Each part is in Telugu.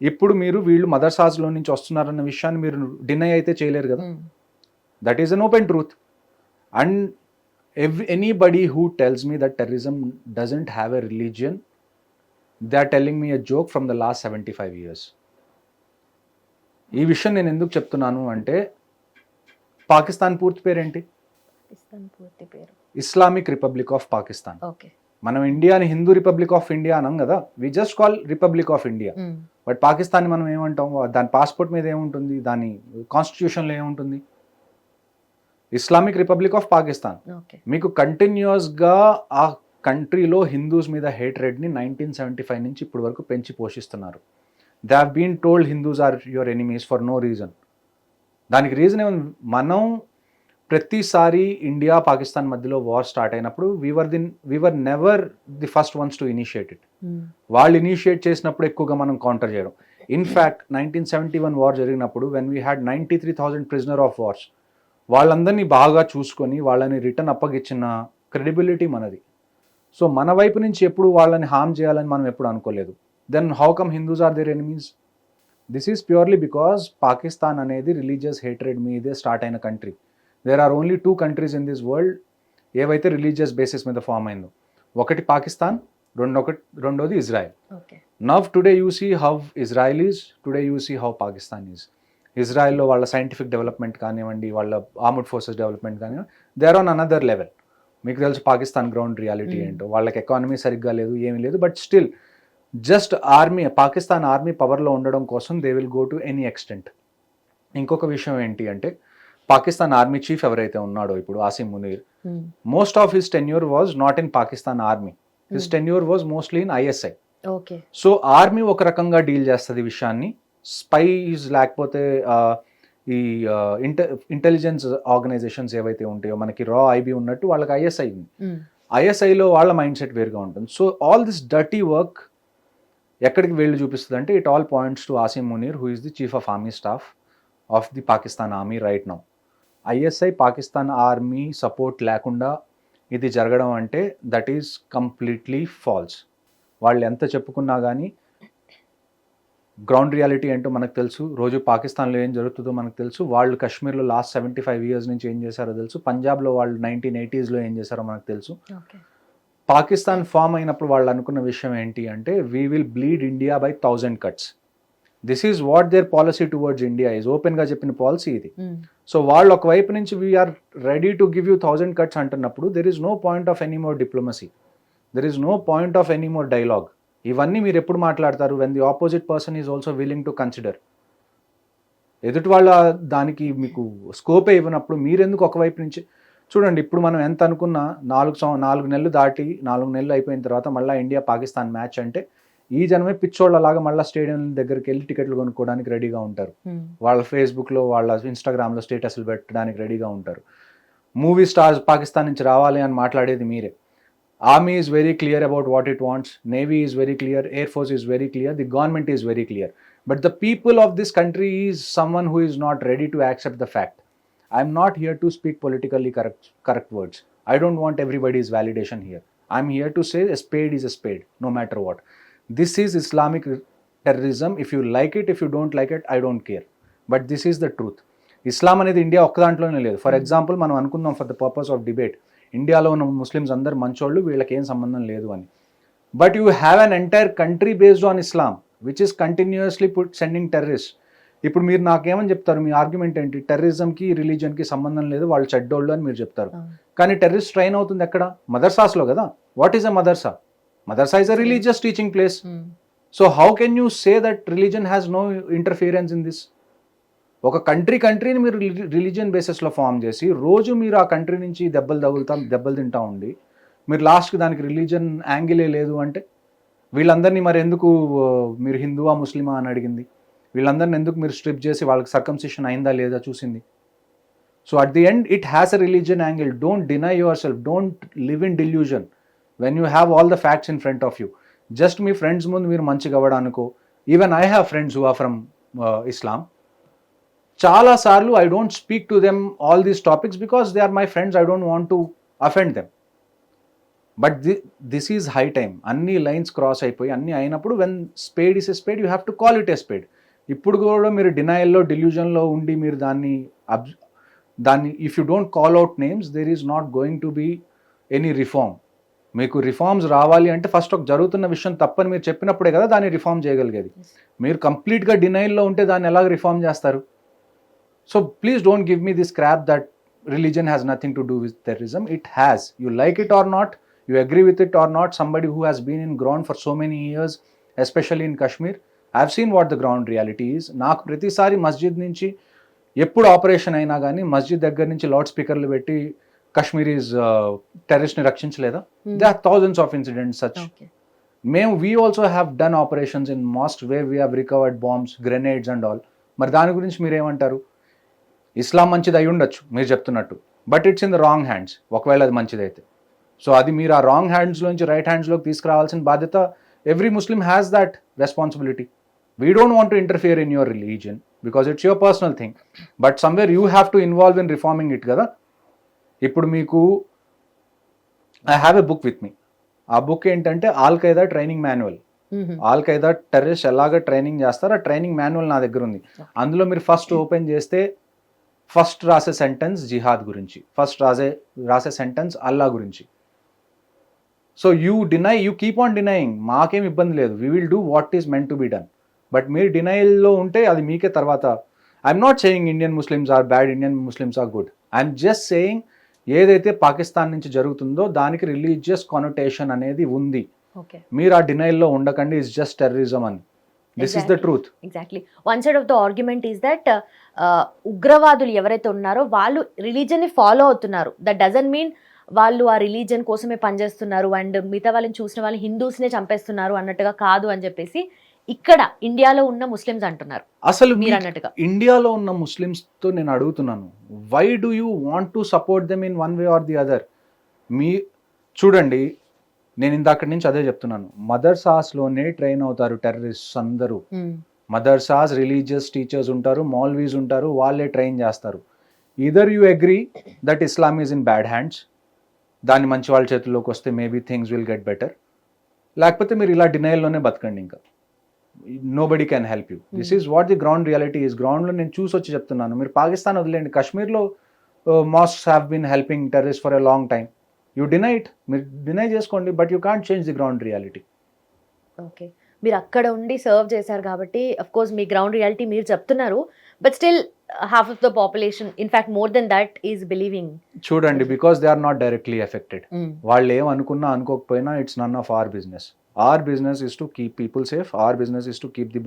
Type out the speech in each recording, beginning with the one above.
ఇప్పుడు మీరు వీళ్ళు మదర్సాస్లో నుంచి వస్తున్నారన్న విషయాన్ని మీరు డినై అయితే చేయలేరు కదా. That is an open truth and ఎవ్ anybody who tells me that terrorism doesn't have a religion they are telling me a joke from the last seventy five years ఈ విషయం నేను ఎందుకు చెప్తున్నాను అంటే పాకిస్తాన్ పూర్తి పేరేంటి? Islamic republic of Pakistan okay మనం ఇండియాని హిందూ రిపబ్లిక్ ఆఫ్ ఇండియా అనం కదా we just call republic of India. But Pakistan మనం ఏమంటాం? దాని పాస్పోర్ట్ మీద ఏముంటుంది? దాని కాన్స్టిట్యూషన్లో ఏముంటుంది? ఇస్లామిక్ రిపబ్లిక్ ఆఫ్ పాకిస్తాన్ మీకు కంటిన్యూస్గా ఆ కంట్రీలో హిందూస్ మీద హేట్రెడ్ని నైన్టీన్ సెవెంటీ ఫైవ్ నుంచి ఇప్పటి వరకు పెంచి పోషిస్తున్నారు. They have been told Hindus are your enemies for no reason దానికి రీజన్ ఏముంది? మనం ప్రతిసారి ఇండియా పాకిస్తాన్ మధ్యలో వార్ స్టార్ట్ అయినప్పుడు we were the we were never the first ones to initiate it. వాళ్ళు ఇనిషియేట్ చేసినప్పుడు ఎక్కువగా మనం కౌంటర్ చేయడం. In fact nineteen seventy one war జరిగినప్పుడు when we had ninety three thousand prisoner of wars వాళ్ళందరినీ బాగా చూసుకొని వాళ్ళని రిటర్న్ అప్పగిచ్చిన క్రెడిబిలిటీ మనది. సో మన వైపు నుంచి ఎప్పుడు వాళ్ళని హామ్ చేయాలని మనం ఎప్పుడు అనుకోలేదు. Then how come Hindus are their enemies this is purely because Pakistan అనేది రిలీజియస్ హేట్రెడ్ మీదే స్టార్ట్ అయిన country there are only two countries in this world ఏవైతే రిలీజియస్ బేసిస్ మీద ఫామ్ అయిందో. ఒకటి పాకిస్తాన్ రెండొకటి రెండోది Israel. Now today you see how Israelis today you see how Pakistan is ఇజ్రాయెల్లో వాళ్ళ సైంటిఫిక్ డెవలప్మెంట్ కానివ్వండి వాళ్ళ ఆర్మడ్ ఫోర్సెస్ డెవలప్మెంట్ కానివ్వండి they are on another level మీకు తెలుసు పాకిస్తాన్ గ్రౌండ్ రియాలిటీ Mm. ఏంటో. వాళ్ళకి ఎకానమీ సరిగ్గా లేదు ఏమీ లేదు but still just army Pakistan army పవర్లో ఉండడం కోసం they will go to any extent ఇంకొక విషయం ఏంటి అంటే పాకిస్తాన్ ఆర్మీ చీఫ్ ఎవరైతే ఉన్నాడో ఇప్పుడు Asim Munir. Most of his tenure was not in Pakistan army. His. Tenure was mostly in ISI so army ఒక రకంగా డీల్ చేస్తుంది విషయాన్ని. స్పైస్ లేకపోతే ఈ ఇంట ఇంటెలిజెన్స్ ఆర్గనైజేషన్స్ ఏవైతే ఉంటాయో మనకి రా ఐబీ ఉన్నట్టు వాళ్ళకి ఐఎస్ఐ ఉంది. ఐఎస్ఐలో వాళ్ళ మైండ్ సెట్ వేరుగా ఉంటుంది. So all this dirty work ఎక్కడికి వెళ్ళి చూపిస్తుంది అంటే it all points to Asim Munir who is the chief of army staff of the Pakistan army right now ISI Pakistan army support లేకుండా ఇది జరగడం అంటే దట్ ఈస్ కంప్లీట్లీ ఫాల్స్. వాళ్ళు ఎంత చెప్పుకున్నా కానీ గ్రౌండ్ రియాలిటీ ఏంటో మనకు తెలుసు. రోజు పాకిస్తాన్లో ఏం జరుగుతుందో మనకు తెలుసు. వాళ్ళు కాశ్మీర్లో లాస్ట్ సెవెంటీ ఫైవ్ ఇయర్స్ నుంచి ఏం చేశారో తెలుసు. పంజాబ్లో వాళ్ళు నైన్టీన్ ఎయిటీస్లో ఏం చేశారో మనకు తెలుసు. పాకిస్తాన్ ఫామ్ అయినప్పుడు వాళ్ళు అనుకున్న విషయం ఏంటి అంటే we will bleed India by thousand cuts this is what their policy towards India is ఓపెన్గా చెప్పిన పాలసీ ఇది. ఉమ్. సో వాళ్ళు ఒకవైపు నుంచి we are ready to give you thousand cuts అంటున్నప్పుడు there is no point of any more diplomacy there is no point of any more dialogue ఇవన్నీ మీరు ఎప్పుడు మాట్లాడతారు? When the opposite person is also willing to consider ఎదుటి వాళ్ళ దానికి మీకు స్కోపే ఇవ్వనప్పుడు మీరెందుకు ఒకవైపు నుంచి? చూడండి ఇప్పుడు మనం ఎంత అనుకున్నా నాలుగు నాలుగు నెలలు దాటి నాలుగు నెలలు అయిపోయిన తర్వాత మళ్ళీ ఇండియా పాకిస్తాన్ మ్యాచ్ అంటే ఈ జనమే పిచ్చోళ్ళలాగా మళ్ళీ స్టేడియం దగ్గరికి వెళ్ళి టికెట్లు కొనుక్కోవడానికి రెడీగా ఉంటారు. వాళ్ళ ఫేస్బుక్లో వాళ్ళ ఇన్స్టాగ్రామ్లో స్టేటస్లు పెట్టడానికి రెడీగా ఉంటారు. మూవీ స్టార్స్ పాకిస్తాన్ నుంచి రావాలి అని మాట్లాడేది మీరే. Army is very clear about what it wants navy is very clear air force is very clear the government is very clear but the people of this country is someone who is not ready to accept the fact I'm not here to speak politically correct correct words I don't want everybody's validation here I'm here to say a spade is a spade no matter what this is Islamic terrorism if you like it if you don't like it I don't care but this is the truth Islam అనేది ఇండియా ఒక్క దాంట్లోనే లేదు. ఫర్ ఎగ్జాంపుల్ మనం అనుకుందాం for the purpose of debate ఇండియాలో ఉన్న ముస్లిమ్స్ అందరు మంచోళ్ళు వీళ్ళకి ఏం సంబంధం లేదు అని. But you have an entire country based on Islam which is continuously put sending terrorist ఇప్పుడు మీరు నాకేమని చెప్తారు? మీ ఆర్గ్యుమెంట్ ఏంటి? టెర్రరిజంకి రిలీజన్కి సంబంధం లేదు. వాళ్ళు చెడ్డోళ్ళు అని మీరు చెప్తారు. కానీ టెర్రరిస్ట్ ట్రైన్ అవుతుంది ఎక్కడ? మదర్సాస్లో కదా. What is a madrasa? Madrasa is a religious teaching place. So how can you say that religion has no interference in this ఒక కంట్రీ కంట్రీని మీరు రిలీజియన్ బేసిస్లో ఫామ్ చేసి రోజు మీరు ఆ కంట్రీ నుంచి దెబ్బలు తగులుతాం దెబ్బలు తింటా ఉండి మీరు లాస్ట్కి దానికి రిలీజన్ యాంగిలే లేదు అంటే వీళ్ళందరినీ మరి ఎందుకు మీరు హిందువా ముస్లిమా అని అడిగింది? వీళ్ళందరిని ఎందుకు మీరు స్ట్రిప్ చేసి వాళ్ళకి సర్కంసిషన్ అయిందా లేదా చూసింది? So at the end it has a religion angle don't deny yourself don't live in delusion when you have all the facts in front of you just me friends ముందు మీరు మంచిగా అవ్వడానికో. Even I have friends who are from Islam చాలా సార్లు I don't speak to them all these topics because they are my friends I don't want to offend them but the this is high time అన్ని లైన్స్ క్రాస్ అయిపోయి అన్ని అయినప్పుడు when spade is a spade you have to call it a spade ఇప్పుడు కూడా మీరు డినయల్లో డిల్యూజన్లో ఉండి మీరు దాన్ని అబ్ దాన్ని if you don't call out names there is not going to be any reform మీకు రిఫార్మ్స్ రావాలి అంటే ఫస్ట్ ఒక జరుగుతున్న విషయం తప్పని మీరు చెప్పినప్పుడే కదా దాన్ని రిఫార్మ్ చేయగలిగేది. మీరు కంప్లీట్గా డినైల్లో ఉంటే దాన్ని ఎలాగ రిఫార్మ్ చేస్తారు? So please don't give me this crap that religion has nothing to do with terrorism it has you like it or not you agree with it or not somebody who has been in ground for so many years especially in Kashmir I have seen what the ground reality is నాకు ప్రతిసారి మస్జిద్ నుంచి ఎప్పుడు ఆపరేషన్ అయినా కానీ మస్జిద్ దగ్గర నుంచి లౌడ్ స్పీకర్లు పెట్టి కశ్మీరీస్ టెర్రరిస్ట్ని రక్షించలేదా? They are thousands of incidents such మేము we also have done operations in mosque way we have recovered bombs grenades and all మరి దాని గురించి మీరు ఏమంటారు ఇస్లాం మంచిది అయి ఉండొచ్చు మీరు చెప్తున్నట్టు. But it's in the wrong hands ఒకవేళ అది మంచిదైతే. సో అది మీరు ఆ రాంగ్ హ్యాండ్స్లోంచి రైట్ హ్యాండ్స్లోకి తీసుకురావాల్సిన బాధ్యత every Muslim has that responsibility we don't want to interfere in your religion because it's your personal thing but somewhere you have to involve in reforming it కదా? ఇప్పుడు మీకు I have a book with me ఆ బుక్ ఏంటంటే Al Qaeda training manual. Al Qaeda terrorist ఎలాగ ట్రైనింగ్ చేస్తారో ఆ ట్రైనింగ్ మాన్యువల్ నా దగ్గర ఉంది. అందులో మీరు ఫస్ట్ ఓపెన్ చేస్తే ఫస్ట్ రాసే సెంటెన్స్ జిహాద్ గురించి ఫస్ట్ రాసే రాసే సెంటెన్స్ అల్లా గురించి. So you deny you keep on denying మాకేం ఇబ్బంది లేదు. We will do what is meant to be done but మీరు డినైల్లో ఉంటే అది మీకే తర్వాత. I'm not saying Indian Muslims are bad Indian Muslims are good I'm just saying ఏదైతే పాకిస్తాన్ నుంచి జరుగుతుందో దానికి రిలీజియస్ కానోటేషన్ అనేది ఉంది. ఓకే మీరు ఆ డినైల్లో ఉండకండి ఇట్స్ జస్ట్ టెర్రరిజం అని. This is the. Truth exactly one side of the argument is that ఉగ్రవాదులు ఎవరైతే ఉన్నారో వాళ్ళు రిలీజన్ని ఫాలో అవుతున్నారు. దట్ డజన్ మీన్ వాళ్ళు ఆ రిలీజన్ కోసమే పనిచేస్తున్నారు అండ్ మిగతా వాళ్ళని చూసిన వాళ్ళు హిందూస్ నే చంపేస్తున్నారు అన్నట్టుగా కాదు అని చెప్పేసి ఇక్కడ ఇండియాలో ఉన్న ముస్లిమ్స్ అంటున్నారు. అసలు మీరు మీ- అన్నట్టుగా ఇండియాలో ఉన్న ముస్లిమ్స్తో నేను అడుగుతున్నాను. Why do you want to support them in one way or the other మీ చూడండి నేను ఇందాక నుంచి అదే చెప్తున్నాను. మదర్సాస్లోనే ట్రైన్ అవుతారు టెర్రరిస్ట్ అందరూ. మదర్సాస్ రిలీజియస్ టీచర్స్ ఉంటారు మౌల్వీస్ ఉంటారు వాళ్ళే ట్రైన్ చేస్తారు. Either you agree that Islam is in bad hands దాని మంచి వాళ్ళ చేతుల్లోకి వస్తే maybe things will get better లేకపోతే మీరు ఇలా డినైల్లోనే బతకండి ఇంకా. Nobody can help you this is what the ground reality is గ్రౌండ్లో నేను చూసి వచ్చి చెప్తున్నాను. మీరు పాకిస్తాన్ వదిలేండి కాశ్మీర్లో mosques have been helping terrorist for a long time you deny it మీరు డినై చేసుకోండి but you can't change the ground reality okay మీరు అక్కడ ఉండి సర్వ్ చేశారు కాబట్టి అఫ్ కోర్స్ మీ గ్రౌండ్ రియాలిటీ మీరు చెప్తున్నారు. But still half of the population in fact more than that is believing చూడండి because they are not directly affected వాళ్ళు ఏం అనుకున్నా అనుకోకపోయినా it's none of our business our business is to keep people safe our business is to keep the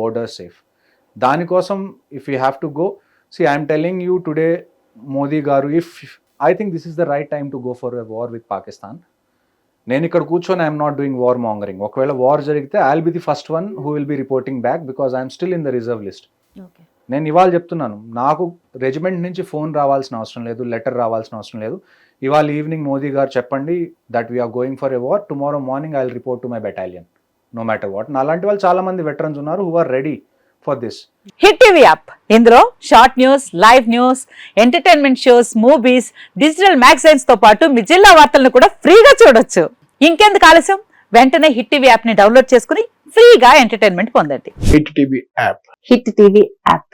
borders safe దానికోసం if you have to go see I'm telling you today Modi garu if I think this is the right time to go for a war with Pakistan నేను ఇక్కడ కూర్చొని I'm not doing war mongering ఒకవేళ వార్ జరిగితే I will be the first one who will be reporting back because I'm still in the reserve list okay నేను ఇవాళ చెప్తున్నాను నాకు రెజిమెంట్ నుంచి ఫోన్ రావాల్సిన అవసరం లేదు లెటర్ రావాల్సిన అవసరం లేదు. ఇవాళ ఈవినింగ్ మోదీ గారు చెప్పండి that we are going for a war tomorrow morning I will report to my battalion no matter what అలాంటి వాళ్ళు చాలా మంది వెటరన్స్ ఉన్నారు who are ready for this hit TV app ఇందులో short news live news entertainment shows movies digital మ్యాగజైన్స్తో పాటు మీ జిల్లా వార్తలను కూడా ఫ్రీగా చూడొచ్చు. ఇంకెందుకు ఆలస్యం? వెంటనే హిట్ టీవీ యాప్ని డౌన్లోడ్ చేసుకుని ఫ్రీగా ఎంటర్టైన్మెంట్ పొందండి. Hit TV app hit TV app